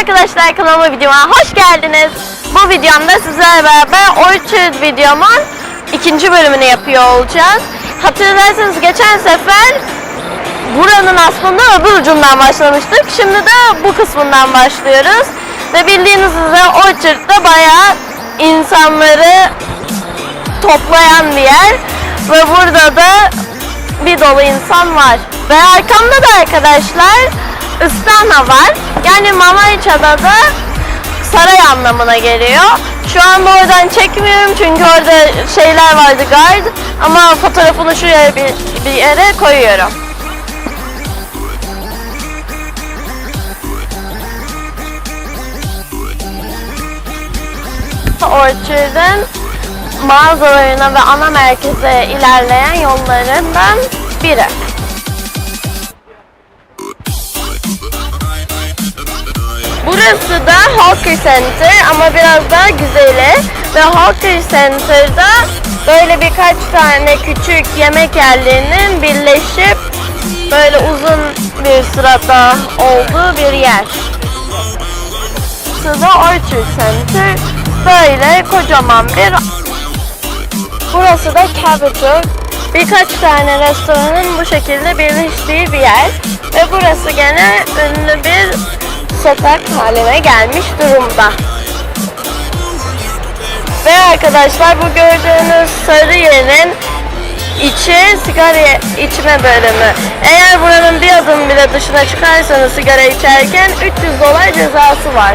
arkadaşlar kanalıma videoma hoş geldiniz. Bu videomda sizlerle beraber Orchard videomun ikinci bölümünü yapıyor olacağız. Hatırlarsanız geçen sefer buranın aslında öbür ucundan başlamıştık. Şimdi de bu kısmından başlıyoruz. Ve bildiğiniz üzere Orchard'da bayağı insanları toplayan bir yer. Ve burada da bir dolu insan var. Ve arkamda da arkadaşlar ıstana var. Yani Mamaiça'da da saray anlamına geliyor. Şu anda oradan çekmiyorum çünkü orada şeyler vardı guard. Ama fotoğrafını şuraya bir, bir yere koyuyorum. Orchard'ın mağazalarına ve ana merkeze ilerleyen yollarından biri. Burası da Hawker Center ama biraz daha güzeli ve Hawker Center'da böyle birkaç tane küçük yemek yerlerinin birleşip böyle uzun bir sırada olduğu bir yer. Burası da Orchard Center. Böyle kocaman bir Burası da Capitol. Birkaç tane restoranın bu şekilde birleştiği bir yer. Ve burası gene ünlü bir sokak haline gelmiş durumda. Ve arkadaşlar bu gördüğünüz sarı yerin içi sigara içme bölümü. Eğer buranın bir adım bile dışına çıkarsanız sigara içerken 300 dolar cezası var.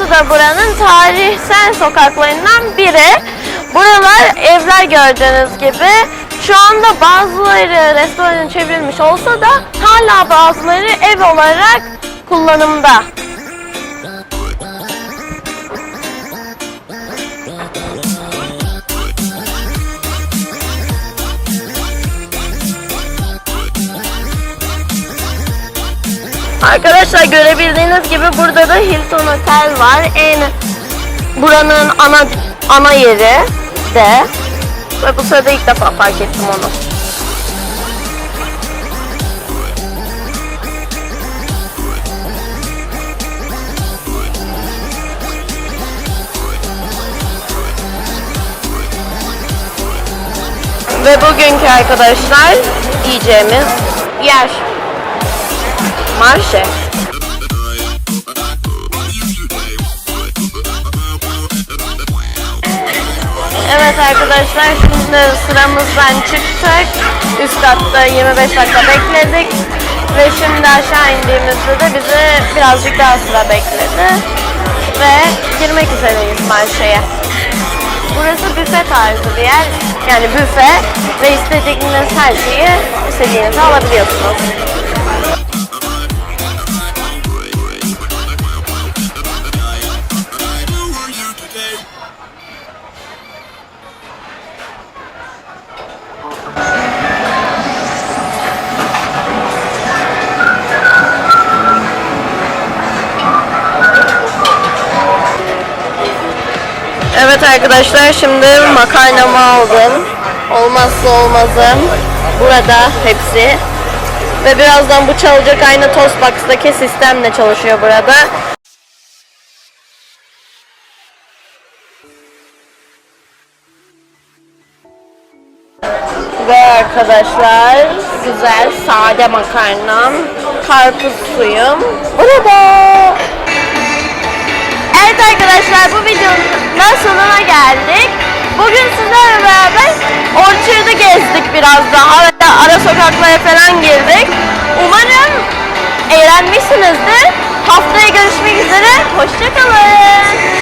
Burası da buranın tarihsel sokaklarından biri. Buralar evler gördüğünüz gibi. Şu anda bazıları restoran çevrilmiş olsa da hala bazıları ev olarak kullanımda. Arkadaşlar görebildiğiniz gibi burada da Hilton Otel var. En buranın ana ana yeri de ve bu sırada ilk defa fark ettim onu. Ve bugünkü arkadaşlar yiyeceğimiz yer. Marşe. Evet arkadaşlar şimdi sıramızdan çıktık. Üst katta 25 dakika bekledik. Ve şimdi aşağı indiğimizde de bizi birazcık daha sıra bekledi. Ve girmek üzereyiz marşeye. Burası büfe tarzı bir yer. Yani büfe ve istediğiniz her şeyi istediğinizi alabiliyorsunuz. Evet arkadaşlar şimdi makarnamı aldım. Olmazsa olmazım. Burada hepsi. Ve birazdan bu çalacak aynı Toastbox'taki sistemle çalışıyor burada. Ve arkadaşlar güzel sade makarnam, karpuz suyum burada. Evet arkadaşlar bu videonun da sonuna geldik. Bugün sizlerle beraber Orchard'ı gezdik biraz daha ve ara sokaklara falan girdik. Umarım eğlenmişsinizdir. Haftaya görüşmek üzere. Hoşçakalın.